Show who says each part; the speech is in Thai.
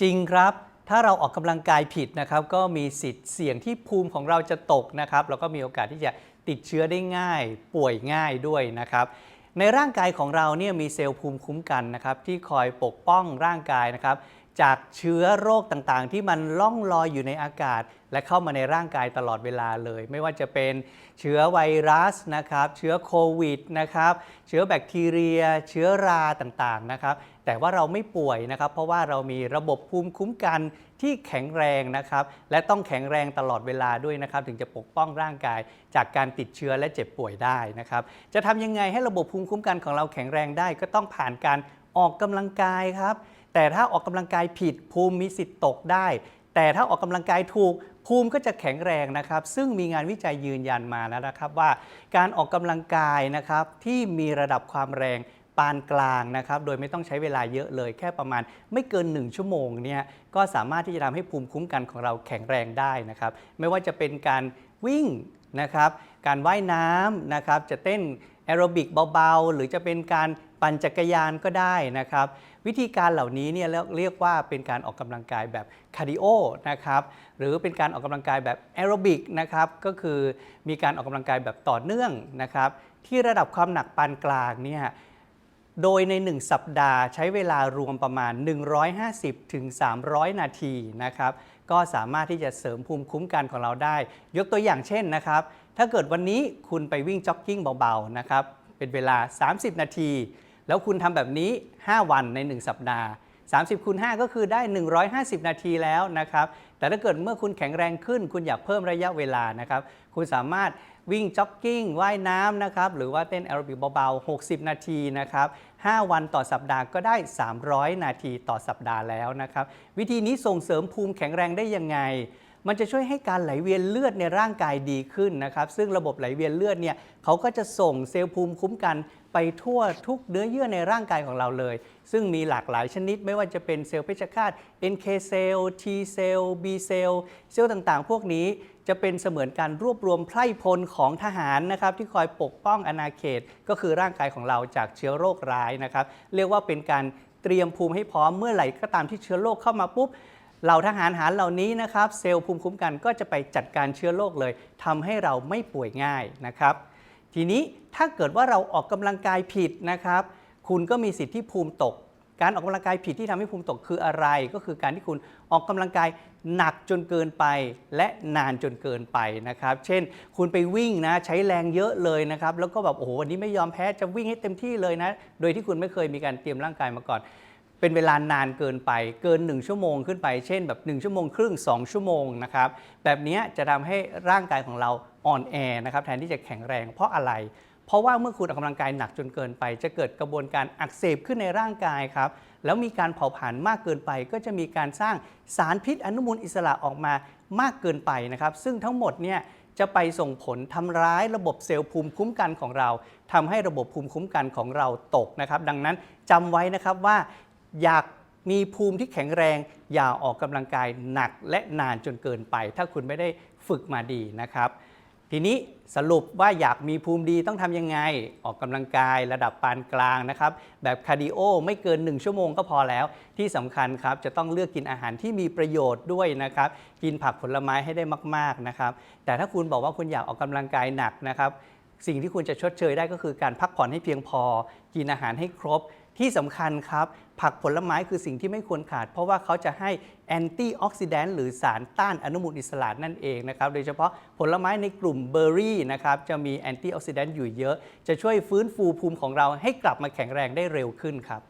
Speaker 1: จริงครับ ถ้าเราออกกำลังกายผิดนะครับ ก็มีสิทธิ์เสี่ยงที่ภูมิของเราจะตกนะครับแล้วก็มีโอกาสที่จะติดเชื้อได้ง่าย ป่วยง่ายด้วยนะครับ ในร่างกายของเราเนี่ยมีเซลล์ภูมิคุ้มกันนะครับที่คอยปกป้องร่างกายนะครับ จากเชื้อโรคต่างๆ ที่มันล่องลอยอยู่ในอากาศ และเข้ามาในร่างกายตลอดเวลาเลย ไม่ว่าจะเป็นเชื้อไวรัสนะครับ เชื้อโควิดนะครับ เชื้อแบคทีเรีย เชื้อราต่างๆนะครับ แต่ว่าเราไม่ป่วยนะครับ เพราะว่าเรามีระบบภูมิคุ้มกันที่แข็งแรงนะครับ และต้องแข็งแรงตลอดเวลาด้วยนะครับ ถึงจะปกป้องร่างกาย จากการติดเชื้อและเจ็บป่วยได้นะครับ จะทำยังไงให้ระบบภูมิคุ้มกันของเราแข็งแรงได้ ก็ต้องผ่านการออกกำลังกายครับ แต่ถ้าออกกำลังกายผิดภูมิมีสิทธิ์ตกได้ แต่ถ้าออกกำลังกายถูกภูมิก็จะแข็งแรงนะครับ ซึ่งมีงานวิจัยยืนยันมาแล้วนะครับว่า การออกกำลังกายนะครับที่มีระดับความแรงปานกลางนะครับ โดยไม่ต้องใช้เวลาเยอะเลย แค่ประมาณไม่เกิน 1 ชั่วโมงเนี่ยก็สามารถที่จะทำให้ภูมิคุ้มกันของเราแข็งแรงได้นะครับ ไม่ว่าจะเป็นการวิ่งนะครับ การว่ายน้ำนะครับ จะเต้น แอโรบิกเบาๆ หรือจะเป็นการปั่นจักรยานก็ได้นะครับ วิธีการเหล่านี้เนี่ยเรียกว่าเป็นการออกกำลังกายแบบคาร์ดิโอนะครับหรือเป็นการออกกำลังกายแบบแอโรบิกนะครับก็คือมีการออกกำลังกายแบบต่อเนื่องนะครับที่ระดับความหนักปานกลางเนี่ยโดยใน 1 สัปดาห์ใช้เวลารวมประมาณ 150ถึง300นาทีนะครับก็สามารถที่จะเสริมภูมิคุ้มกันของเราได้ ยกตัวอย่างเช่นนะครับ ถ้าเกิดวันนี้คุณไปวิ่งจ็อกกิ้งเบาๆนะครับเป็นเวลา 30 นาที แล้วคุณทำแบบนี้ 5 วันใน 1 สัปดาห์ 30คูณ5ก็คือได้ 150 นาทีแล้วนะครับ แต่ถ้าเกิดเมื่อคุณแข็งแรงขึ้น คุณอยากเพิ่มระยะเวลานะครับ คุณสามารถวิ่งจ็อกกิ้งว่ายน้ำนะครับ หรือว่าเต้นแอโรบิกเบาๆ 60 นาทีนะครับ 5 วันต่อสัปดาห์ก็ได้ 300 นาทีต่อสัปดาห์แล้วนะครับ วิธีนี้ส่งเสริมภูมิแข็งแรงได้ยังไง มันจะช่วยให้การไหลเวียนเลือดในร่างกายดีขึ้นนะครับ ซึ่งระบบไหลเวียนเลือดเนี่ยเขาก็จะส่งเซลล์ภูมิคุ้มกันไปทั่วทุกเนื้อเยื่อในร่างกายของเราเลย ซึ่งมีหลากหลายชนิดไม่ว่าจะเป็นเซลล์เพชฌฆาต NK เซลล์ T เซลล์ B เซลล์เซลล์ต่างๆ พวกนี้จะเป็นเสมือนการรวบรวมไพร่พลของทหารนะครับที่คอยปกป้องอาณาเขต ก็คือร่างกายของเราจากเชื้อโรคร้ายนะครับ เรียกว่าเป็นการเตรียมภูมิให้พร้อมเมื่อไหร่ก็ตามที่เชื้อโรคเข้ามาปุ๊บ เหล่าทหารหารเหล่านี้นะครับเซลล์ภูมิคุ้มกันก็จะไปจัดการเชื้อโรคเลยทำให้เราไม่ป่วยง่ายนะครับ ทีนี้ถ้าเกิดว่าเราออกกำลังกายผิดนะครับ คุณก็มีสิทธิ์ที่ภูมิตก การออกกำลังกายผิดที่ทำให้ภูมิตกคืออะไร ก็คือการที่คุณออกกำลังกายหนักจนเกินไป และนานจนเกินไปนะครับ เช่น คุณไปวิ่งนะใช้แรงเยอะเลยนะครับ แล้วก็แบบโอ้โหวันนี้ไม่ยอมแพ้จะวิ่งให้เต็มที่เลยนะ โดยที่คุณไม่เคยมีการเตรียมร่างกายมาก่อน เป็นเวลานานเกินไปเกิน 1 ชั่วโมงขึ้นไปเช่นแบบ 1 ชั่วโมงครึ่ง 2 ชั่วโมงนะครับแบบนี้จะทำให้ร่างกายของเราอ่อนแอนะครับแทนที่จะแข็งแรงเพราะอะไร เพราะว่าเมื่อคุณออกกำลังกายหนักจนเกินไป จะเกิดกระบวนการอักเสบขึ้นในร่างกายครับแล้วมีการเผาผลาญมากเกินไป ก็จะมีการสร้างสารพิษอนุมูลอิสระออกมามากเกินไปนะครับซึ่งทั้งหมดเนี่ยจะไปส่งผลทำร้ายระบบเซลล์ภูมิคุ้มกันของเราทำให้ระบบภูมิคุ้มกันของเราตกนะครับ ดังนั้นจำไว้นะครับว่า อยากมีภูมิที่แข็งแรง อย่าออกกำลังกายหนักและนานจนเกินไป ถ้าคุณไม่ได้ฝึกมาดีนะครับ ทีนี้สรุปว่าอยากมีภูมิดีต้องทำยังไง ออกกำลังกายระดับปานกลางนะครับ แบบคาร์ดิโอไม่เกิน 1 ชั่วโมงก็พอแล้ว ที่สำคัญครับจะต้องเลือกกินอาหารที่มีประโยชน์ด้วยนะครับ กินผักผลไม้ให้ได้มากๆนะครับ แต่ถ้าคุณบอกว่าคุณอยากออกกำลังกายหนักนะครับ สิ่งที่คุณจะชดเชยได้ก็คือการพักผ่อนให้เพียงพอ กินอาหารให้ครบ ที่สำคัญครับ ผักผลไม้คือสิ่งที่ไม่ควรขาด เพราะว่าเขาจะให้แอนตี้ออกซิแดนต์หรือสารต้านอนุมูลอิสระนั่นเองนะครับ โดยเฉพาะผลไม้ในกลุ่มเบอร์รี่นะครับ จะมีแอนตี้ออกซิแดนต์อยู่เยอะ จะช่วยฟื้นฟูภูมิของเราให้กลับมาแข็งแรงได้เร็วขึ้นครับ